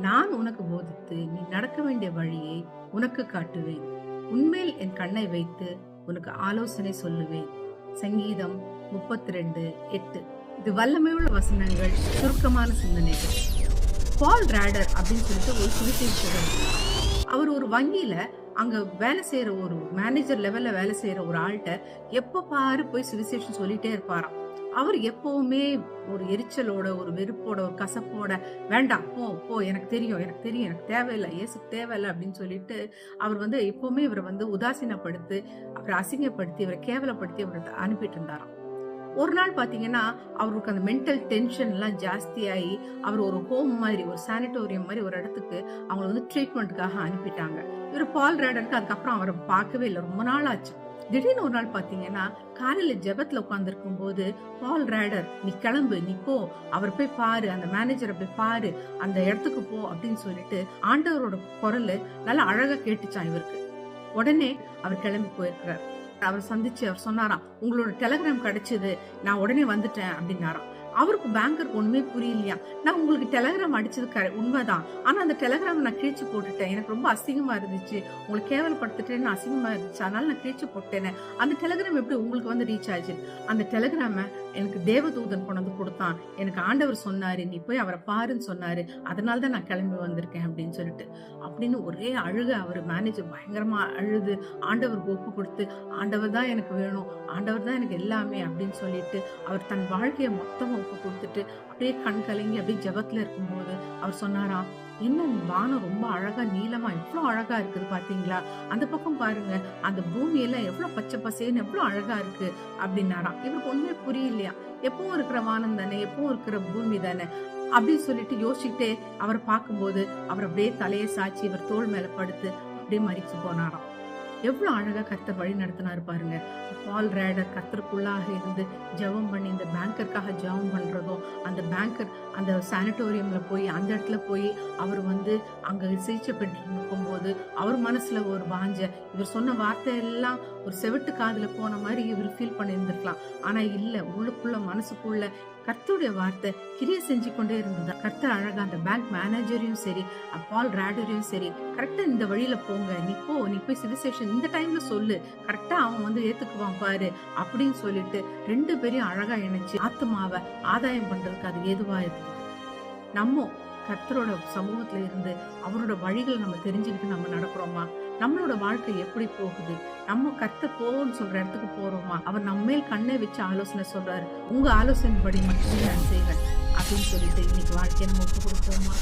நான் உனக்கு போதித்து நீ நடக்க வேண்டிய வழியை உனக்கு காட்டுவேன். உண்மையில் என் கண்ணை வைத்து உனக்கு ஆலோசனை சொல்லுவேன். சங்கீதம் முப்பத்தி ரெண்டு எட்டு. இது வல்லமையுள்ள வசனங்கள் சுருக்கமான சிந்தனைகள். பால் ரேடர் அப்படின்னு சொல்லிட்டு ஒரு சுவிசேஷகர் அவர் ஒரு வங்கியில அங்க வேலை செய்யற ஒரு மேனேஜர் லெவல்ல வேலை செய்யற ஒரு ஆள்கிட்ட எப்ப பாரு போய் சுவிசேஷன் சொல்லிட்டே இருப்பாராம். அவர் எப்பவுமே ஒரு எரிச்சலோட ஒரு வெறுப்போட ஒரு கசப்போட வேண்டாம் போ போ எனக்கு தெரியும் எனக்கு தெரியும் எனக்கு தேவையில்லை ஏசு தேவையில்லை அப்படின்னு சொல்லிட்டு அவர் வந்து எப்பவுமே இவரை வந்து உதாசீனப்படுத்தி அவரை அசிங்கப்படுத்தி இவரை கேவலப்படுத்தி அவரை அனுப்பிட்டு இருந்தாராம். ஒரு நாள் பார்த்தீங்கன்னா அவருக்கு அந்த மென்டல் டென்ஷன்லாம் ஜாஸ்தியாகி அவர் ஒரு ஹோம் மாதிரி ஒரு சானிட்டோரியம் மாதிரி ஒரு இடத்துக்கு அவங்களை வந்து ட்ரீட்மெண்ட்டுக்காக அனுப்பிட்டாங்க. இவர் பால் ரேடருக்கு அதுக்கப்புறம் அவரை பார்க்கவே இல்லை. ரொம்ப நாள் ஆச்சு. திடீர்னு ஒரு நாள் பாத்தீங்கன்னா காலையில ஜெபத்துல உட்காந்துருக்கும் போது பால் ரேடர் நீ கிளம்பு நீ போ. அவர் போய் பாரு அந்த மேனேஜரை போய் பாரு. அந்த இடத்துக்கு போ அப்படின்னு சொல்லிட்டு ஆண்டவரோட குரல் நல்லா அழகா கேட்டுச்சான் இவருக்கு. உடனே அவர் கிளம்பி போயிருக்கிறார். அவர் சந்திச்சு அவர் சொன்னாராம் உங்களோட டெலகிராம் கிடைச்சது. நான் உடனே வந்துட்டேன் அப்படின்னாராம். அவருக்கு பேங்கருக்கு ஒண்ணுமே புரியலையா? நான் உங்களுக்கு டெலகிராம் அடிச்சது க உண்மைதான். ஆனா அந்த டெலகிராம் நான் கிழிச்சு போட்டுட்டேன். எனக்கு ரொம்ப அசிங்கமா இருந்துச்சு. உங்களுக்கு கேவலப்படுத்திட்டேன்னு அசிங்கமா இருந்துச்சு. அதனால நான் கிழிச்சு போட்டேனே. அந்த டெலகிராம் எப்படி உங்களுக்கு வந்து ரீச் ஆச்சு? அந்த டெலகிராம எனக்கு தேவதூதன் கொண்டு வந்து கொடுத்தான். எனக்கு ஆண்டவர் சொன்னாரு நீ போய் அவரை பாருன்னு சொன்னாரு. அதனால தான் நான் கிளம்பி வந்திருக்கேன் அப்படின்னு சொல்லிட்டு. அப்படின்னு ஒரே அழுக அவர் மேனேஜர் பயங்கரமா அழுது. ஆண்டவர் ஒப்பு கொடுத்து ஆண்டவர் தான் எனக்கு வேணும். ஆண்டவர் தான் எனக்கு எல்லாமே அப்படின்னு சொல்லிட்டு அவர் தன் வாழ்க்கையை மொத்தமா ஒப்பு கொடுத்துட்டு அப்படியே கண் கலங்கி அப்படியே ஜெபத்துல இருக்கும்போது அவர் சொன்னாராம் என்ன வானம் ரொம்ப அழகா நீளமா எவ்வளவு அழகா இருக்குது பாத்தீங்களா? அந்த பக்கம் பாருங்க அந்த பூமி எல்லாம் எவ்வளவு பச்சை பசேன்னு எவ்வளவு அழகா இருக்கு அப்படின்னாராம். இவருக்கு ஒண்ணுமே புரியலையா? எப்பவும் இருக்கிற வானம் தானே எப்பவும் இருக்கிற பூமி தானே அப்படின்னு சொல்லிட்டு யோசிச்சுட்டே அவரை பார்க்கும்போது அவர் அப்படியே தலையை சாய்ச்சி இவர் தோள் மேல படுத்து அப்படியே மறிச்சு போனாராம். எவ்வளோ அழகாக கர்த்தர் வழி நடத்தினார் பாருங்க. பால் ரேடர் கர்த்தருக்குள்ளாக இருந்து ஜெபம் பண்ணி இந்த பேங்கருக்காக ஜெபம் பண்ணுறதும் அந்த பேங்கர் அந்த சானிட்டோரியமில் போய் அந்த இடத்துல போய் அவர் வந்து அங்கே சிகிச்சை பெற்று இருக்கும்போது அவர் மனசில் ஒரு வாஞ்ச இவர் சொன்ன வார்த்தை எல்லாம் ஒரு செவிட்டு காதில் போன மாதிரி இவர் ஃபீல் பண்ணியிருந்திருக்கலாம். ஆனால் இல்லை உள்ளுக்குள்ள மனசுக்குள்ள கர்த்தருடைய வார்த்தை கிரிய செஞ்சு கொண்டே இருந்தது. கர்த்தர் அழகா அந்த பேங்க் மேனேஜரையும் சரி பால் ரேடரையும் சரி கரெக்டா இந்த வழியில போங்க. நீ போ நீ போய் சிவிசேஷன் இந்த டைம்ல சொல்லு. கரெக்டா அவன் வந்து ஏத்துக்குவான் பாரு அப்படின்னு சொல்லிட்டு ரெண்டு பேரையும் அழகா இணைச்சு ஆத்மாவை ஆதாயம் பண்றதுக்கு அது ஏதுவா இருக்கு நம்ம கர்த்தரோட சமூகத்துல இருந்து அவரோட வழிகளை நம்ம தெரிஞ்சுக்கிட்டு நம்ம நடக்கிறோமா? நம்மளோட வாழ்க்கை எப்படி போகுது? நம்ம கத்த போவோம்னு சொல்ற இடத்துக்கு போறோமா? அவர் நம்ம மேல் கண்ணை வச்சு ஆலோசனை சொல்றாரு. உங்க ஆலோசனைப்படி மட்டுமே நான் செய்வேன் அப்படின்னு சொல்லிட்டு இன்னைக்கு வாழ்க்கையை நம்ம ஒப்பு கொடுப்போமா